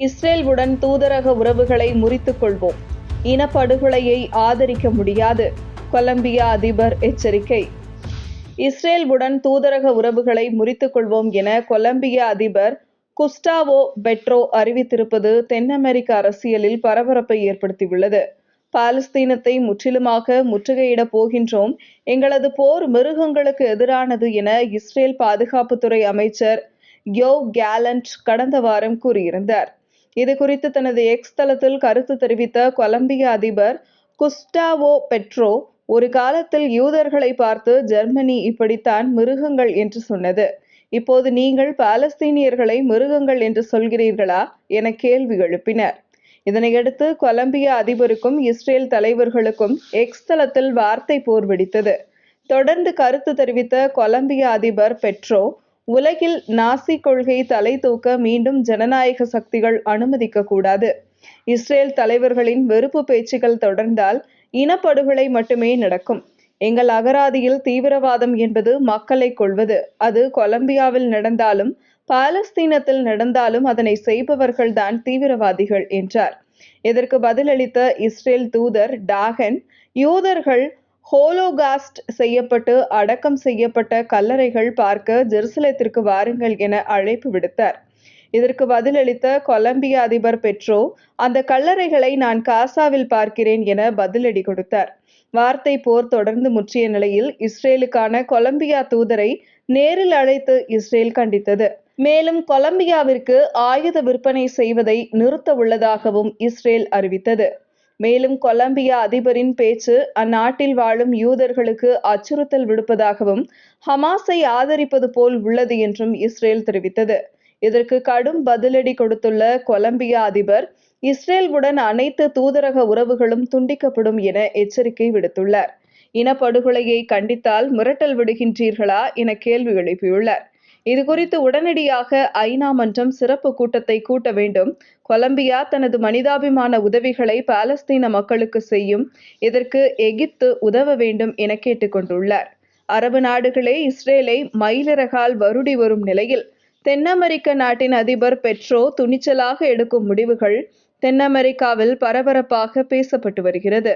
இஸ்ரேலுடன் தூதரக உறவுகளை முறித்துக் கொள்வோம். இனப்படுகொலையை ஆதரிக்க முடியாது கொலம்பியா அதிபர் எச்சரிக்கை. இஸ்ரேலுடன் தூதரக உறவுகளை முறித்துக் கொள்வோம் என கொலம்பியா அதிபர் குஸ்டாவோ பெட்ரோ அறிவித்திருப்பது தென் அமெரிக்க அரசியலில் பரபரப்பை ஏற்படுத்தியுள்ளது. பாலஸ்தீனத்தை முற்றிலுமாக முற்றுகையிடப் போகின்றோம் எங்களது போர் மிருகங்களுக்கு எதிரானது என இஸ்ரேல் பாதுகாப்புத்துறை அமைச்சர் யோ கேலண்ட் கடந்த வாரம் கூறியிருந்தார். இது குறித்து தனது எக்ஸ் தளத்தில் கருத்து தெரிவித்த கொலம்பியா அதிபர் குஸ்டாவோ பெட்ரோ ஒரு காலத்தில் யூதர்களை பார்த்து ஜெர்மனி இப்படித்தான் மிருகங்கள் என்று சொன்னது. இப்போது நீங்கள் பாலஸ்தீனியர்களை மிருகங்கள் என்று சொல்கிறீர்களா? என கேள்வி எழுப்பினர். இதனையடுத்து கொலம்பியா அதிபருக்கும் இஸ்ரேல் தலைவர்களுக்கும் எக்ஸ் தளத்தில் வார்த்தை போர் வெடித்தது தொடர்ந்து கருத்து தெரிவித்த கொலம்பியா அதிபர் பெட்ரோ உலகில் நாசி கொள்கை தலை தூக்க மீண்டும் ஜனநாயக சக்திகள் அனுமதிக்க கூடாது இஸ்ரேல் தலைவர்களின் வெறுப்பு பேச்சுகள் தொடர்ந்தால் இனப்படுகொலை மட்டுமே நடக்கும். எங்கள் அகராதியில் தீவிரவாதம் என்பது மக்களை கொள்வது. அது கொலம்பியாவில் நடந்தாலும் பாலஸ்தீனத்தில் நடந்தாலும் அதனை செய்பவர்கள்தான் தீவிரவாதிகள் என்றார். இதற்கு பதிலளித்த இஸ்ரேல் தூதர் டாகன் யூதர்கள் ஹோலோகாஸ்ட் செய்யப்பட்டு அடக்கம் செய்யப்பட்ட கல்லறைகள் பார்க்க ஜெருசலத்திற்கு வாருங்கள் என அழைப்பு விடுத்தார். இதற்கு பதிலளித்த கொலம்பியா அதிபர் பெட்ரோ அந்த கல்லறைகளை நான் காசாவில் பார்க்கிறேன் என பதிலடி கொடுத்தார். வார்த்தை போர் தொடர்ந்து முற்றிய நிலையில் இஸ்ரேலுக்கான கொலம்பியா தூதரை நேரில் அழைத்து இஸ்ரேல் கண்டித்தது. மேலும் கொலம்பியாவிற்கு ஆயுத விற்பனை செய்வதை நிறுத்த உள்ளதாகவும் இஸ்ரேல் அறிவித்தது. மேலும் கொலம்பியா அதிபரின் பேச்சு அந்நாட்டில் வாழும் யூதர்களுக்கு அச்சுறுத்தல் விடுப்பதாகவும் ஹமாஸை ஆதரிப்பது போல் உள்ளது என்றும் இஸ்ரேல் தெரிவித்தது. இதற்கு கடும் பதிலடி கொடுத்துள்ள கொலம்பியா அதிபர் இஸ்ரேலுடன் அனைத்து தூதரக உறவுகளும் துண்டிக்கப்படும் என எச்சரிக்கை விடுத்துள்ளார். இனப்படுகொலையை கண்டித்தால் மிரட்டல் விடுகின்றீர்களா என கேள்வி எழுப்பியுள்ளார். இது குறித்து உடனடியாக ஐநா மன்றம் சிறப்பு கூட்டத்தை கூட்ட வேண்டும். கொலம்பியா தனது மனிதாபிமான உதவிகளை பாலஸ்தீன மக்களுக்கு செய்யும் இதற்கு எகிப்து உதவ வேண்டும் என கேட்டுக்கொண்டுள்ளார். அரபு நாடுகளே இஸ்ரேலை மயிலிறகால் வருடி வரும் நிலையில் தென் அமெரிக்க நாட்டின் அதிபர் பெட்ரோ துணிச்சலாக எடுக்கும் முடிவுகள் தென் அமெரிக்காவில் பரபரப்பாக பேசப்பட்டு வருகிறது.